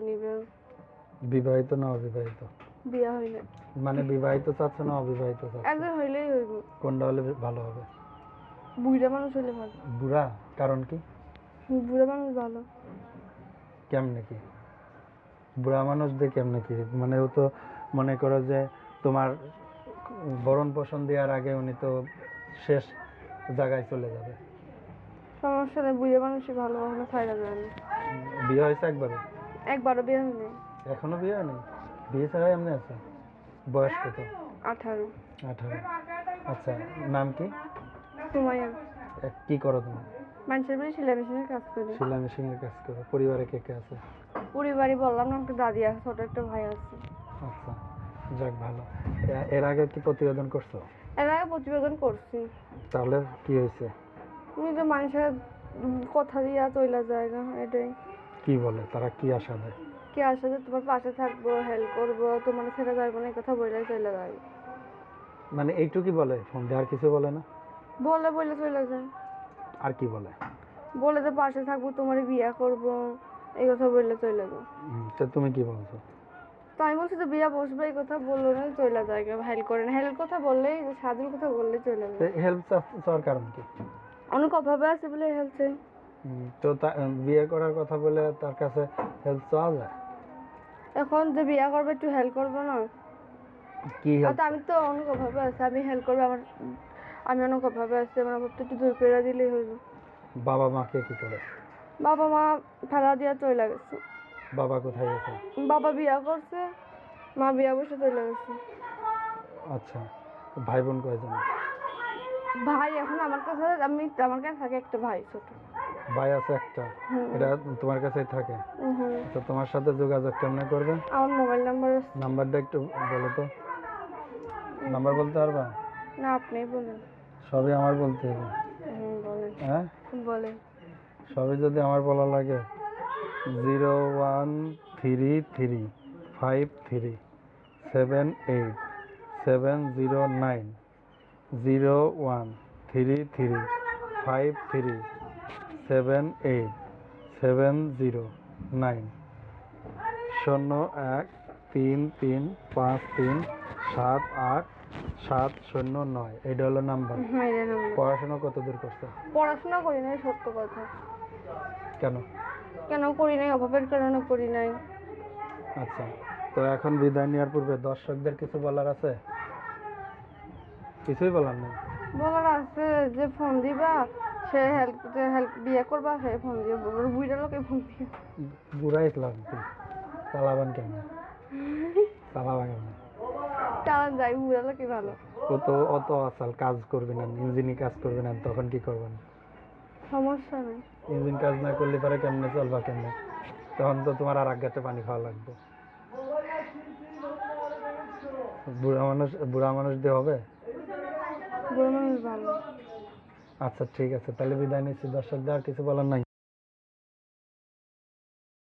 নিবে। বিবাহিত না অবিবাহিত? বিয়া হইলে মানে বিবাহিত চাচ্ছে না অবিবাহিত চাচ্ছে? একজন হইলেই হইব। কোনটা হলে ভালো হবে? বুড়া মানুষ হইলে ভালো। বুড়া? কারণ কি? বুড়া মানুষ ভালো। কেমনে কি? বুড়া মানুষ দিয়ে কেমনে কি? মানে ও তো মনে করো যে তোমার বরণ পোষণ দেওয়ার আগে উনি তো শেষ জায়গায় চলে যাবে। সমস্যা নেই বুড়া মানুষই ভালো কখনো ছাইরা যায় না। বিয়ে হয়েছে একবারে? একবারও বিয়ে হয়নি। এখনও বিয়ে হয়নি? বিয়ে ছাড়াই এমনি আছে? বয়স কত? আঠারো। আঠারো। আচ্ছা নাম কি? সুমাইয়া। কি করো তুমি? মানুষের বাড়ি সেলাই মেশিনের কাজ করি। সেলাই মেশিনের কাজ করো। পরিবারে কে কে আছে? পরিবারই বললাম না একটা দাদি আছে ছোট একটা ভাই আছে। আচ্ছা যাক ভালো। এর আগে কি প্রতিবেদন করছ? এর আগে প্রতিবেদন করছি। তাহলে কি হয়েছে? তো মানুষের কথা দিয়া চইলা জায়গা এটাই। কি বলে? তারা কি আশা দেয়? কি আশা দেয়? তোমার পাশে থাকব হেল্প করব তোমার ছেড়ে যাব না এই কথা বলে চলে যায়। মানে এইটুকুই বলে? ফোন দিয়ে আর কিছু বলে না? বলে বলে চলে যায়। আর কি বলে? বলে যে পাশে থাকব তোমার বিয়া করব এই কথা বললে চলে যাব তো তুমি কি বলছো? তো আমি বলছি যে বিয়া বসবে এই কথা বলল না চলে যায়। হেল্প করে না। হেল্প কথা বললেই যে স্বাধীন কথা বললেই চলে যায়। হেল্প চাওয়ার কারণ কি? অনেক অভাবে আছে বলে হেল্প চাই। তো বিয়ে করার কথা বলে তার কাছে হেল্প চাওয়া যায়? এখন যে বিয়ে করবে একটু হেল্প করব না। কি হেল্প আমি তো অনেক অভাবে আছি আমি হেল্প করব আমার আমি অনেক অভাবে আছি আমার অভাবটা একটু দূর করে দিলেই হইব। বাবা মাকে কি করে? বাবা মা ফেলা দিয়া চলে গেছে। বাবা কোথায় গেছে? বাবা বিয়া করছে মা বিয়া বসে চলে গেছে। আচ্ছা ভাই বোন কয়জন? ভাই এখন আমার কাছে আমি আমার কাছে থাকে একটা ভাই ছোট। ভাই আছে একটা। এটা তোমার কাছেই থাকে। তো তোমার সাথে যোগাযোগ কেমনে করবে? আমার মোবাইল নাম্বার নাম্বারটা একটু বলো তো। নাম্বার বলতে পারবা? না আপনি বলেন। সবই আমার বলতে হবে। হ্যাঁ? বলেন। সবই যদি আমার বলা লাগে। Zero one three three five three seven eight seven zero nine zero one three three five three seven eight seven zero nine শূন্য এক তিন তিন পাঁচ তিন সাত আট সাত শূন্য নয় এটা হলো নাম্বার হ্যাঁ পড়াশোনা কত দূর করছ? পড়াশোনা করি নাই সত্য কথা। কেন? কেন করি নাই অভাবের কারণে করি নাই। আচ্ছা তো এখন বিদায় নেওয়ার পূর্বে দর্শকদের কিছু বলার আছে? কিছুই বলার নেই। বলার আছে যে ফোন দিবা সে হেল্প হেল্প বিয়ে করবা সে ফোন দিয়ে বুড়া লোকে ফোন দিয়ে। বুড়াই লাগবে চালাবেন কেন চালাবেন কেন চালান যাই বুড়া লোকে ভালো। ও তো অত আসাল কাজ করবে না ইঞ্জিনই কাজ করবে না তখন কি করবেন? সমস্যা নেই। ইঞ্জিন কাজ না করলে পরে কেমনে চলবা কেমনে? তখন তো তোমার আর এক গাছে পানি খাওয়া লাগবে। বুড়া মানুষ বুড়া মানুষ দিয়ে হবে? বুড়া মানুষ ভালো। আচ্ছা ঠিক আছে। তাহলে বিদায় নিচ্ছি। দর্শকদের আর কিছু বলার নাই।